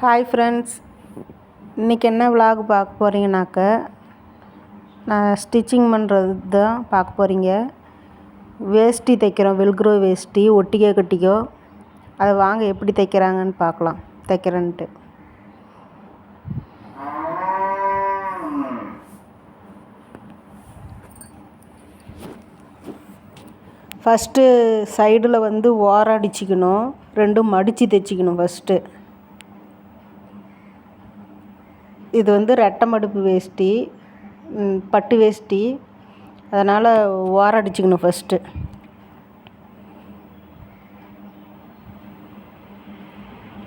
Hi friends இன்றைக்கி என்ன vlog பார்க்க போகிறீங்கனாக்க நான் ஸ்டிச்சிங் பண்ணுறது தான் பார்க்க போகிறீங்க வேஷ்டி தைக்கிறோம் வெல்க்ரோ வேஷ்டி ஒட்டிக்கோ கட்டிக்கோ. அதை வாங்க எப்படி தைக்கிறாங்கன்னு பார்க்கலாம். தைக்கிறேன்ட்டு. ஃபஸ்ட்டு சைடில் வந்து ஓரம் ரெண்டும் மடித்து தைச்சிக்கணும் ஃபஸ்ட்டு இது வந்து ரெட்டை மடுப்பு வேஷ்டி பட்டு வேஷ்டி. அதனால் ஓரம் அடிச்சுக்கணும் ஃபஸ்ட்டு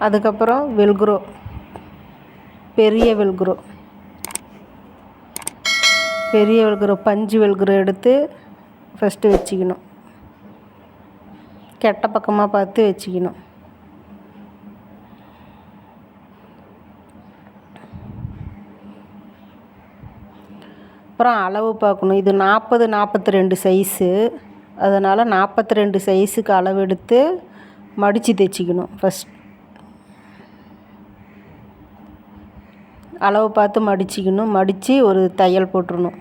அதுக்கப்புறம் வெல்க்ரோ பெரிய வெல்க்ரோ. பெரிய வெல்க்ரோ பஞ்சு வெல்க்ரோ எடுத்து ஃபஸ்ட்டு வச்சுக்கணும். கெட்ட பக்கமாக பார்த்து வச்சுக்கணும். அப்புறம் அளவு பார்க்கணும். இது நாற்பது நாற்பத்தி ரெண்டு சைஸு அதனால் நாற்பத்தி ரெண்டு சைஸுக்கு அளவு எடுத்து மடித்து தைச்சிக்கணும் ஃபஸ்ட் அளவு பார்த்து மடிச்சிக்கணும். மடித்து ஒரு தையல் போட்டுருணும்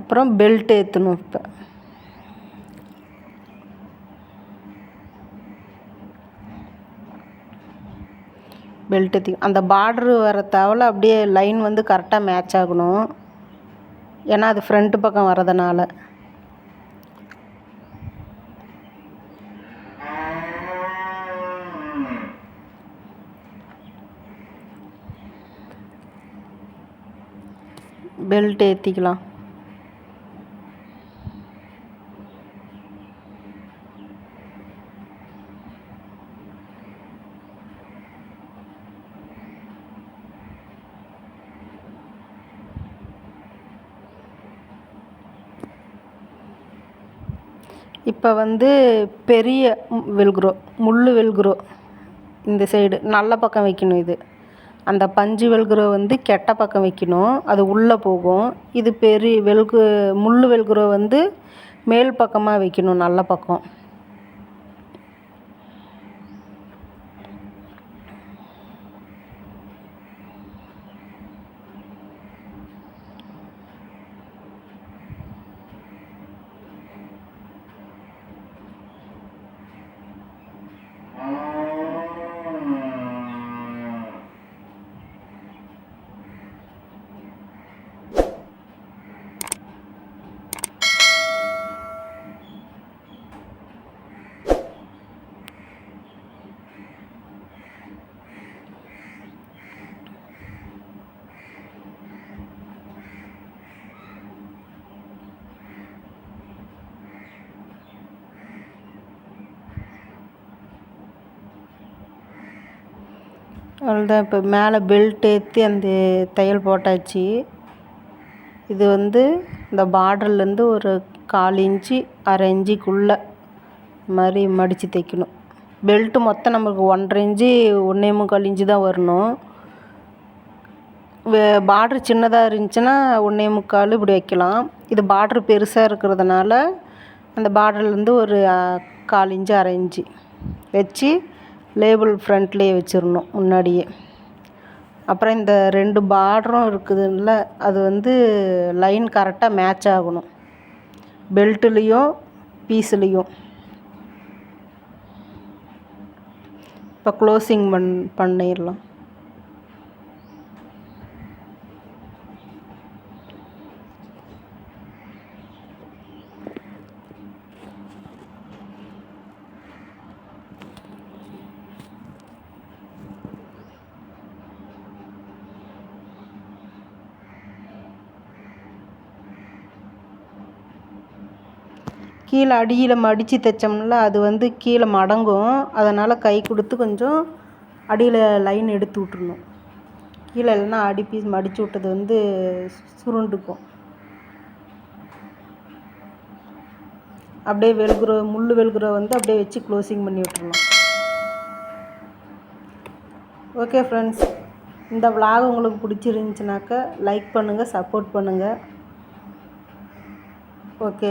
அப்புறம் பெல்ட் ஏற்றணும் இப்போ. பெல்ட் அந்த பார்ட்ரு வர தவளை அப்படியே லைன் வந்து கரெக்டாக மேட்ச் ஆகணும். ஏன்னா அது ஃப்ரண்ட்டு பக்கம் வரதுனால பெல்ட் ஏற்றிக்கலாம் இப்போ வந்து பெரிய வெல்க்ரோ முள் வெல்க்ரோ இந்த சைடு நல்ல பக்கம் வைக்கணும் இது. அந்த பஞ்சு வெல்க்ரோ வந்து கெட்ட பக்கம் வைக்கணும். அது உள்ளே போகும். இது பெரிய வெல்கு முள் வெல்க்ரோ வந்து மேல் பக்கமாக வைக்கணும் நல்ல பக்கம். அவ்வளோதான் இப்போ மேலே பெல்ட் ஏற்றி அந்த தையல் போட்டாச்சு. இது வந்து இந்த பார்டர்லேருந்து ஒரு கால் இன்ச்சு அரை இன்ச்சுக்குள்ளே மாதிரி மடித்து தைக்கணும். பெல்ட்டு மொத்தம் நமக்கு ஒன்றரை இன்ச்சு ஒன்றே முக்கால் இன்ச்சு தான் வரணும். வே பார்ட்ரு சின்னதாக இருந்துச்சுன்னா ஒன்றே முக்கால் இப்படி வைக்கலாம். இது பார்ட்ரு பெருசாக இருக்கிறதுனால அந்த பார்டர்லேருந்து ஒரு கால் இன்ச்சு அரை இன்ச்சு வச்சு லேபிள் ஃப்ரண்ட்லேயே வச்சிடணும் முன்னாடியே. அப்புறம் இந்த ரெண்டு பார்டரும் இருக்குதுல்ல அது வந்து லைன் கரெக்டாக மேட்ச் ஆகணும். பெல்ட்டுலேயும் பீஸ்லேயும். இப்போ க்ளோஸிங் பண் பண்ணிடலாம். கீழே அடியில் மடித்து தைச்சோம்ல அது வந்து கீழே மடங்கும். அதனால் கை கொடுத்து கொஞ்சம் அடியில் லைன் எடுத்து விட்ருணும் கீழே இல்லைன்னா அடி பீஸ் மடித்து விட்டது வந்து சுருண்டுக்கும். அப்படியே வெளுக்குற முள் வெளுக்குற வந்து அப்படியே வச்சு க்ளோசிங் பண்ணி விட்டுருலாம் ஓகே ஃப்ரெண்ட்ஸ் இந்த விலாக் உங்களுக்கு பிடிச்சிருந்துச்சினாக்கா லைக் பண்ணுங்கள் சப்போர்ட் பண்ணுங்கள் ஓகே